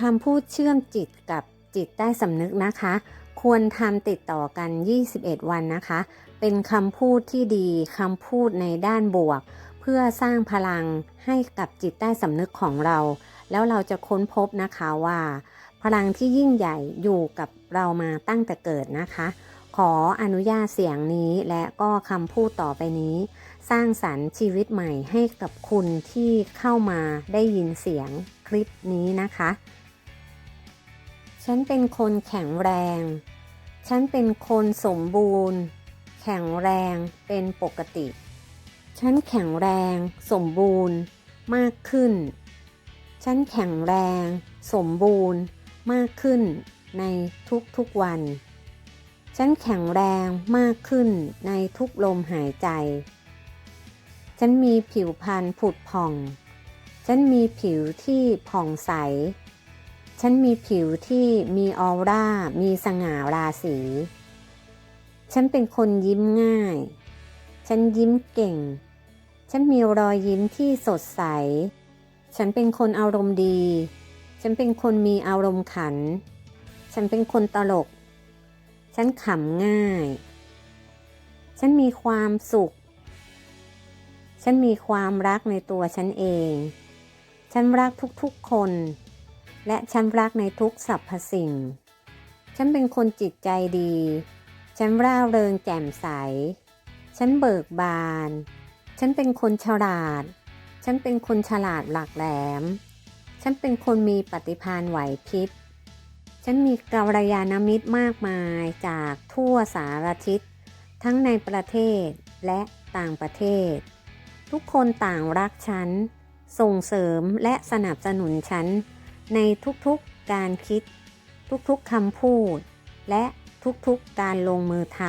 คำพูดเชื่อมจิตกับจิตใต้สำนึกนะคะ ควรทำติดต่อกัน 21 วันนะคะ เป็นคำพูดที่ดีคำพูดในด้านบวก เพื่อสร้างพลังให้กับจิตใต้สำนึกของเรา แล้วเราจะค้นพบนะคะว่า พลังที่ยิ่งใหญ่อยู่กับเรามาตั้งแต่เกิดนะคะ ขออนุญาตเสียงนี้และก็คำพูดต่อไปนี้ สร้างสรรค์ชีวิตใหม่ให้กับคุณที่เข้ามาได้ยินเสียงคลิปนี้นะคะ ฉันเป็นคนแข็งแรง ฉันเป็นคนสมบูรณ์ แข็งแรงเป็นปกติ ฉันแข็งแรงสมบูรณ์มากขึ้น ฉันแข็งแรงสมบูรณ์มากขึ้นในทุกๆวัน ฉันแข็งแรงมากขึ้นในทุกลมหายใจ ฉันมีผิวพรรณผุดผ่อง ฉันมีผิวที่ผ่องใส ฉันมีผิวที่มีออร่า มีสง่าราศี ฉันเป็นคนยิ้มง่าย ฉันยิ้มเก่ง ฉันมีรอยยิ้มที่สดใส ฉันเป็นคนอารมณ์ดี ฉันเป็นคนมีอารมณ์ขัน ฉันเป็นคนตลก ฉันขำง่าย ฉันมีความสุข ฉันมีความรักในตัวฉันเอง ฉันรักทุกๆคน และฉันรักในทุกสรรพสิ่ง ฉันเป็นคนจิตใจดี ฉันร่าเริงแจ่มใส ฉันเบิกบาน ฉันเป็นคนฉลาด ฉันเป็นคนฉลาดหลักแหลม ฉันเป็นคนมีปฏิภาณไหวพริบ ฉันมีกัลยาณมิตรมากมายจากทั่วสารทิศ ทั้งในประเทศและต่างประเทศ ทุกคนต่างรักฉัน ส่งเสริมและสนับสนุนฉัน ในทุกๆการคิด ทุกๆคำพูด และทุกๆการลงมือท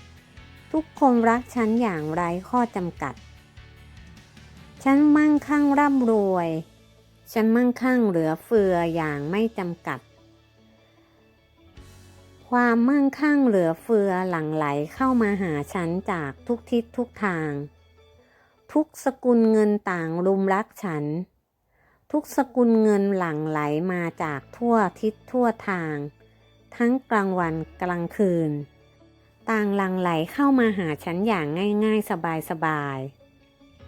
ำทุกคนรักฉันอย่างไร้ข้อจำกัด ฉันมั่งคั่งร่ำรวย ฉันมั่งคั่งเหลือเฟืออย่างไม่จำกัด ความมั่งคั่งเหลือเฟือหลั่งไหลเข้ามาหาฉันจากทุกทิศทุกทาง ทุกสกุลเงินต่างรุมรักฉัน ทุกสกุลเงินหลั่งไหลมาจากทั่วทิศทั่วทาง ทั้งกลางวันกลางคืน ต่างหลั่งไหลเข้ามาหาฉันอย่างง่ายๆสบาย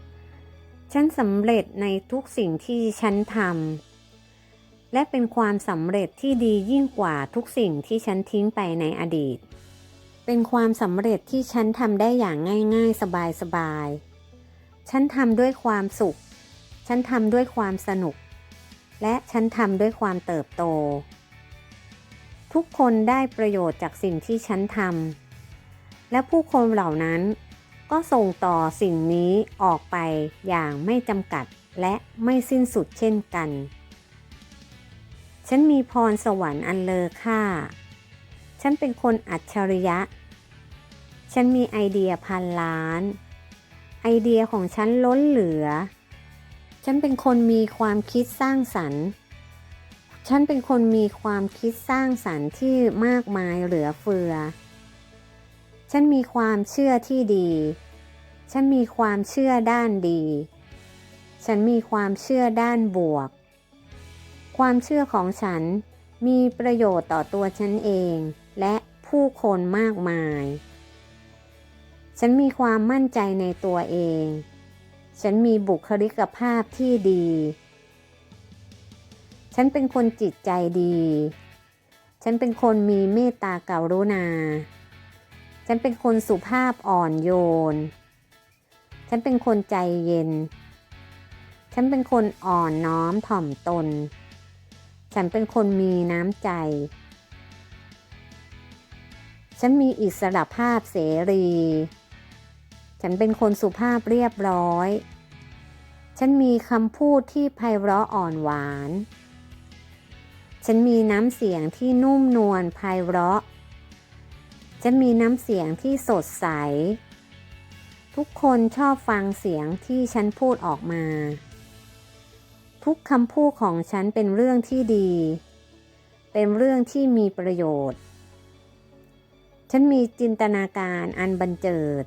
ๆ ฉันสำเร็จในทุกสิ่งที่ฉันทำและเป็นความสำเร็จที่ดียิ่งกว่าทุกสิ่งที่ฉันทิ้งไปในอดีต เป็นความสำเร็จที่ฉันทำได้อย่างง่ายๆสบายๆ ฉันทำด้วยความสุข ฉันทำด้วยความสนุก และฉันทำด้วยความเติบโต ทุกคนได้ประโยชน์จากสิ่งที่ฉันทำและผู้คนเหล่านั้นก็ส่งต่อสิ่งนี้ออกไปอย่างไม่จำกัดและไม่สิ้นสุดเช่นกัน ฉันมีพรสวรรค์อันเลอค่า ฉันเป็นคนอัจฉริยะ ฉันมีไอเดียพันล้าน ไอเดียของฉันล้นเหลือ ฉันเป็นคนมีความคิดสร้างสรรค์ ฉันเป็นคนมีความคิดสร้างสรรค์ที่มากมายเหลือเฟือ ฉันมีความเชื่อที่ดี ฉันมีความเชื่อด้านดี ฉันมีความเชื่อด้านบวก ความเชื่อของฉันมีประโยชน์ต่อตัวฉันเอง และผู้คนมากมาย ฉันมีความมั่นใจในตัวเอง ฉันมีบุคลิกภาพที่ดี ฉันเป็นคนจิตใจดี ฉันเป็นคนมีเมตตากรุณา ฉันเป็นคนสุภาพอ่อนโยน ฉันเป็นคนใจเย็น ฉันเป็นคนอ่อนน้อมถ่อมตน ฉันเป็นคนมีน้ำใจ ฉันมีอิสระภาพเสรีฉันเป็นคนสุภาพเรียบร้อย ฉันมีคำพูดที่ไพเราะอ่อนหวาน ฉันมีน้ำเสียงที่นุ่มนวลไพเราะ ฉันมีน้ำเสียงที่สดใส ทุกคนชอบฟังเสียงที่ฉันพูดออกมา ทุกคำพูดของฉันเป็นเรื่องที่ดี เป็นเรื่องที่มีประโยชน์ ฉันมีจินตนาการอันบันเจิด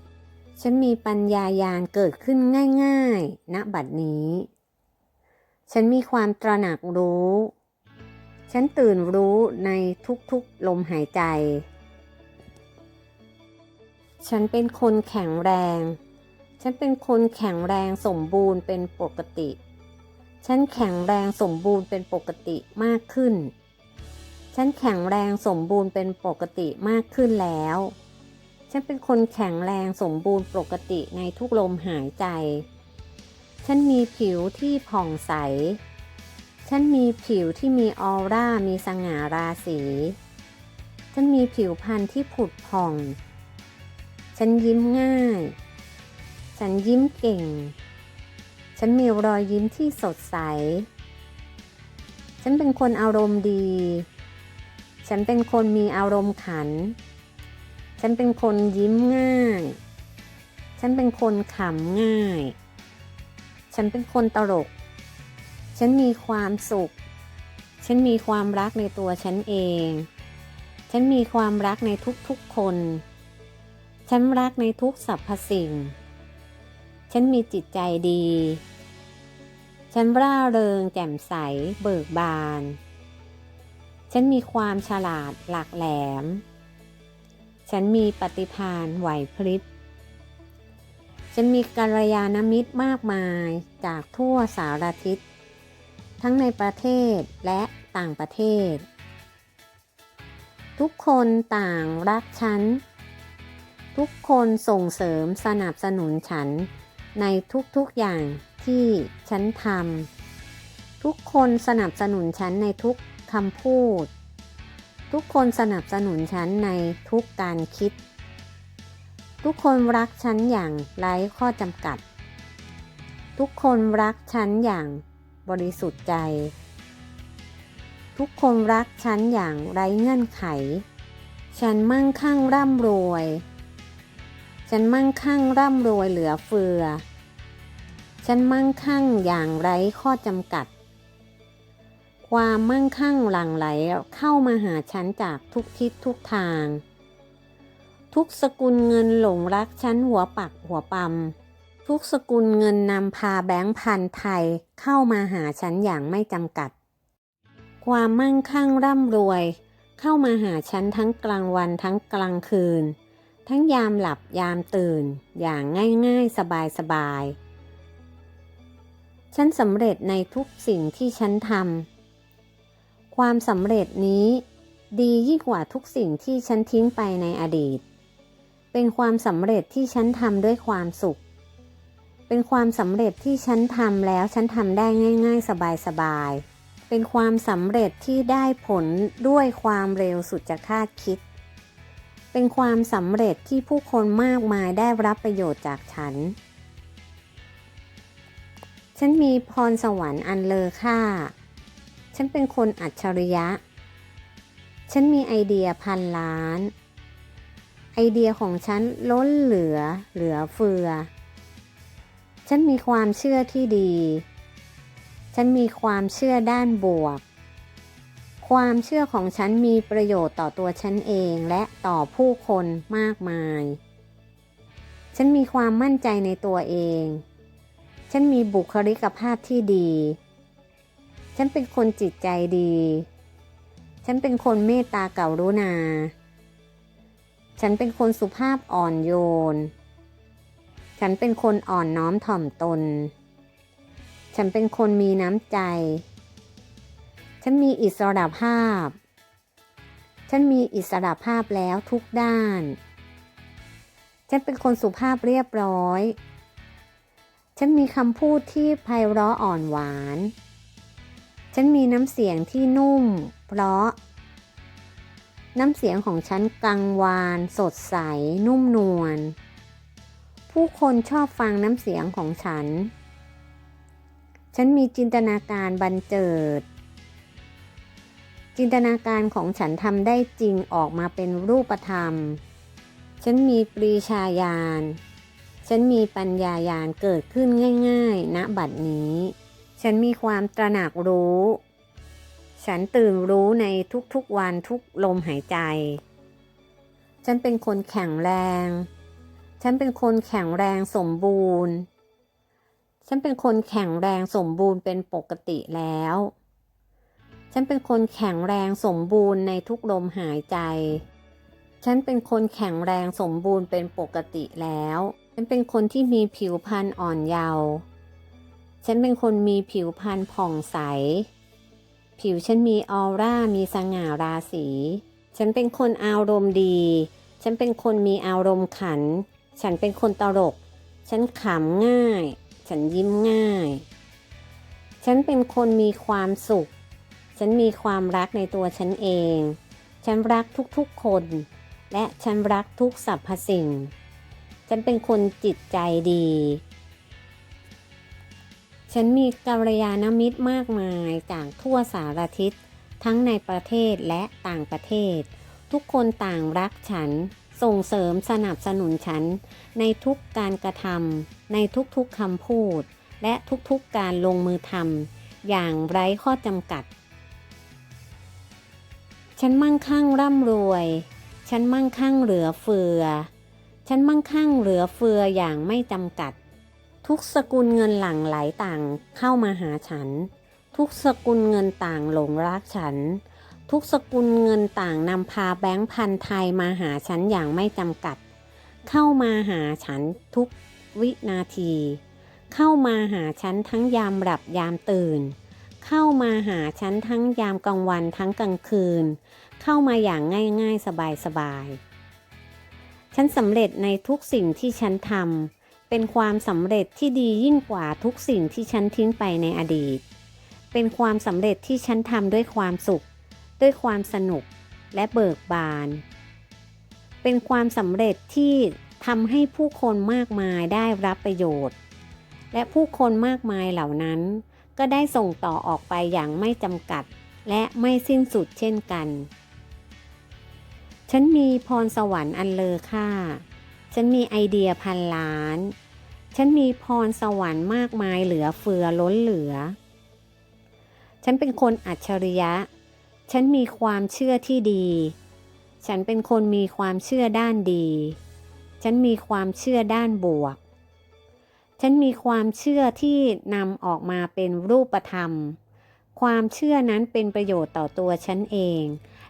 ฉันมีปัญญายาณเกิดขึ้นง่ายๆณบัดนี้ ฉันมีความตระหนักรู้ ฉันตื่นรู้ในทุกๆลมหายใจ ฉันเป็นคนแข็งแรง ฉันเป็นคนแข็งแรงสมบูรณ์เป็นปกติ ฉันแข็งแรงสมบูรณ์เป็นปกติมากขึ้น ฉันแข็งแรงสมบูรณ์เป็นปกติมากขึ้นแล้ว ฉันเป็นคนแข็งแรงสมบูรณ์ปกติในทุกลมหายใจ ฉันมีผิวที่ผ่องใส ฉันมีผิวที่มีออร่ามีสง่าราศี ฉันมีผิวพรรณที่ผุดผ่อง ฉันยิ้มง่าย ฉันยิ้มเก่ง ฉันมีรอยยิ้มที่สดใส ฉันเป็นคนอารมณ์ดี ฉันเป็นคนมีอารมณ์ขัน ฉันเป็นคนยิ้มง่าย ฉันเป็นคนขำง่าย ฉันเป็นคนตลก ฉันมีความสุข ฉันมีความรักในตัวฉันเอง ฉันมีความรักในทุกๆคน ฉันรักในทุกสรรพสิ่ง ฉันมีจิตใจดี ฉันร่าเริงแจ่มใสเบิกบาน ฉันมีความฉลาดหลักแหลม ฉันมีปฏิภาณไหวพริบ ฉันมีกัลยาณมิตรมากมายจากทั่วสารทิศ ทั้งในประเทศและต่างประเทศ ทุกคนต่างรักฉัน ทุกคนส่งเสริมสนับสนุนฉันในทุกๆอย่างที่ฉันทำทุกคนสนับสนุนฉันในทุกคำพูด ทุกคนสนับสนุนฉันในทุกการคิด ทุกคนรักฉันอย่างไร้ข้อจำกัด ทุกคนรักฉันอย่างบริสุทธิ์ใจ ทุกคนรักฉันอย่างไร้เงื่อนไข ฉันมั่งคั่งร่ำรวย ฉันมั่งคั่งร่ำรวยเหลือเฟือ ฉันมั่งคั่งอย่างไร้ข้อจำกัด ความมั่งคั่งหลั่งไหลเข้ามาหาฉันจากทุกทิศทุกทาง ทุกสกุลเงินหลงรักฉันหัวปักหัวปั๊มทุกสกุลเงินนำพาแบงค์พันไทยเข้ามาหาฉันอย่างไม่จำกัด ความมั่งคั่งร่ำรวย เข้ามาหาฉันทั้งกลางวันทั้งกลางคืน ทั้งยามหลับยามตื่น อย่างง่ายๆสบายๆฉันสำเร็จในทุกสิ่งที่ฉันทำ ความสำเร็จนี้ดียิ่งกว่าทุกสิ่งที่ฉันทิ้งไปในอดีต เป็นความสำเร็จที่ฉันทำด้วยความสุข เป็นความสำเร็จที่ฉันทำแล้วฉันทำได้ง่าย ๆ สบายๆ เป็นความสำเร็จที่ได้ผลด้วยความเร็วสุดจะคาดคิด เป็นความสำเร็จที่ผู้คนมากมายได้รับประโยชน์จากฉัน ฉันมีพรสวรรค์อันเลอค่า ฉันเป็นคนอัจฉริยะ ฉันมีไอเดียพันล้าน ไอเดียของฉันล้นเหลือเหลือเฟือ ฉันมีความเชื่อที่ดี ฉันมีความเชื่อด้านบวก ความเชื่อของฉันมีประโยชน์ต่อตัวฉันเองและต่อผู้คนมากมาย ฉันมีความมั่นใจในตัวเอง ฉันมีบุคลิกภาพที่ดี ฉันเป็นคนจิตใจดี ฉันเป็นคนเมตตากรุณา ฉันเป็นคนสุภาพอ่อนโยน ฉันเป็นคนอ่อนน้อมถ่อมตน ฉันเป็นคนมีน้ำใจ ฉันมีอิสระภาพ ฉันมีอิสระภาพแล้วทุกด้าน ฉันเป็นคนสุภาพเรียบร้อย ฉันมีคำพูดที่ไพเราะอ่อนหวาน ฉันมีน้ำเสียงที่นุ่ม เพราะ น้ำเสียงของฉันกังวาน สดใส นุ่มนวล ผู้คนชอบฟังน้ำเสียงของฉัน ฉันมีจินตนาการบันเจิด จินตนาการของฉันทำได้จริงออกมาเป็นรูปธรรม ฉันมีปรีชาญาณ ฉันมีปัญญายาณเกิดขึ้นง่าย ๆ ณ บัดนี้ ฉันมีความตระหนักรู้ ฉันตื่นรู้ในทุกๆวันทุกลมหายใจ ฉันเป็นคนแข็งแรง ฉันเป็นคนแข็งแรงสมบูรณ์ ฉันเป็นคนแข็งแรงสมบูรณ์เป็นปกติแล้ว ฉันเป็นคนแข็งแรงสมบูรณ์ในทุกลมหายใจ ฉันเป็นคนแข็งแรงสมบูรณ์เป็นปกติแล้ว ฉันเป็นคนที่มีผิวพรรณอ่อนเยาว์ ฉันเป็นคนมีผิวพรรณผ่องใส ผิวฉันมีออร่า มีสง่าราศี ฉันเป็นคนอารมณ์ดี ฉันเป็นคนมีอารมณ์ขัน ฉันเป็นคนตลก ฉันขำง่าย ฉันยิ้มง่าย ฉันเป็นคนมีความสุข ฉันมีความรักในตัวฉันเอง ฉันรักทุกๆคน และฉันรักทุกสรรพสิ่ง ฉันเป็นคนจิตใจดี ฉันมีกัลยาณมิตรมากมายจากทั่วสารทิศ ทั้งในประเทศและต่างประเทศ ทุกคนต่างรักฉัน ส่งเสริมสนับสนุนฉัน ในทุกการกระทำในทุกๆคำพูด และทุกๆการลงมือทำอย่างไร้ข้อจำกัด ฉันมั่งคั่งร่ำรวย ฉันมั่งคั่งเหลือเฟือ ฉันมั่งคั่งเหลือเฟืออย่างไม่จำกัด ทุกสกุลเงินหลั่งไหลต่างเข้ามาหาฉัน ทุกสกุลเงินต่างหลงรักฉัน ทุกสกุลเงินต่างนำพาแบงค์พันไทยมาหาฉันอย่างไม่จำกัด เข้ามาหาฉันทุกวินาที เข้ามาหาฉันทั้งยามหลับยามตื่น เข้ามาหาฉันทั้งยามกลางวันทั้งกลางคืน เข้ามาอย่างง่ายๆสบายๆฉันสำเร็จในทุกสิ่งที่ฉันทำ เป็นความสำเร็จที่ดียิ่งกว่าทุกสิ่งที่ฉันทิ้งไปในอดีต เป็นความสำเร็จที่ฉันทำด้วยความสุข ด้วยความสนุกและเบิกบาน เป็นความสำเร็จที่ทำให้ผู้คนมากมายได้รับประโยชน์ และผู้คนมากมายเหล่านั้น ก็ได้ส่งต่อออกไปอย่างไม่จำกัด และไม่สิ้นสุดเช่นกัน ฉันมีพรสวรรค์อันเลอค่า ฉันมีไอเดียพันล้าน ฉันมีพรสวรรค์มากมายเหลือเฟือล้นเหลือ ฉันเป็นคนอัจฉริยะ ฉันมีความเชื่อที่ดี ฉันเป็นคนมีความเชื่อด้านดี ฉันมีความเชื่อด้านบวก ฉันมีความเชื่อที่นำออกมาเป็นรูปธรรม ความเชื่อนั้นเป็นประโยชน์ต่อตัวฉันเอง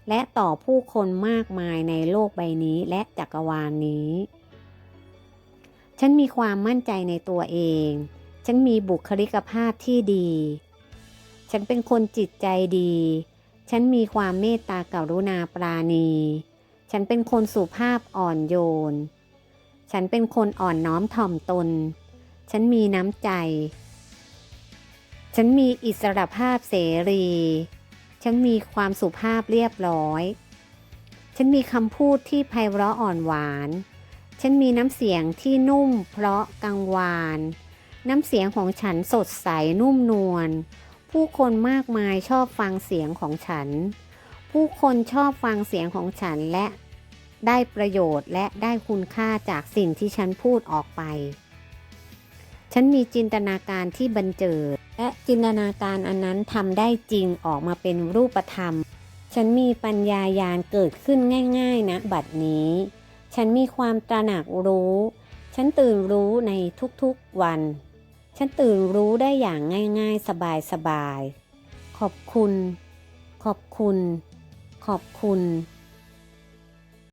และต่อผู้คนมากมายในโลกใบนี้และจักรวาลนนี้ ฉันมีความมั่นใจในตัวเอง ฉันมีบุคลิกภาพที่ดี ฉันเป็นคนจิตใจดี ฉันมีความเมตตากรุณาปราณี ฉันเป็นคนสุภาพอ่อนโยน ฉันเป็นคนอ่อนน้อมถ่อมตน ฉันมีน้ำใจ ฉันมีอิสรภาพเสรี ฉันมีความสุภาพเรียบร้อย ฉันมีคำพูดที่ไพเราะอ่อนหวาน ฉันมีน้ำเสียงที่นุ่มเพราะกังวาน น้ำเสียงของฉันสดใสนุ่มนวล ผู้คนมากมายชอบฟังเสียงของฉัน ผู้คนชอบฟังเสียงของฉันและได้ประโยชน์และได้คุณค่าจากสิ่งที่ฉันพูดออกไป ฉันมีจินตนาการที่บันเจิด และจินตนาการอันนั้นทำได้จริงออกมาเป็นรูปธรรม ฉันมีปัญญายาณเกิดขึ้นง่าย ๆ นะ บัดนี้ ฉันมีความตระหนักรู้ ฉันตื่นรู้ในทุกๆวัน ฉันตื่นรู้ได้อย่างง่ายๆสบายๆ ขอบคุณ ขอบคุณ ขอบคุณ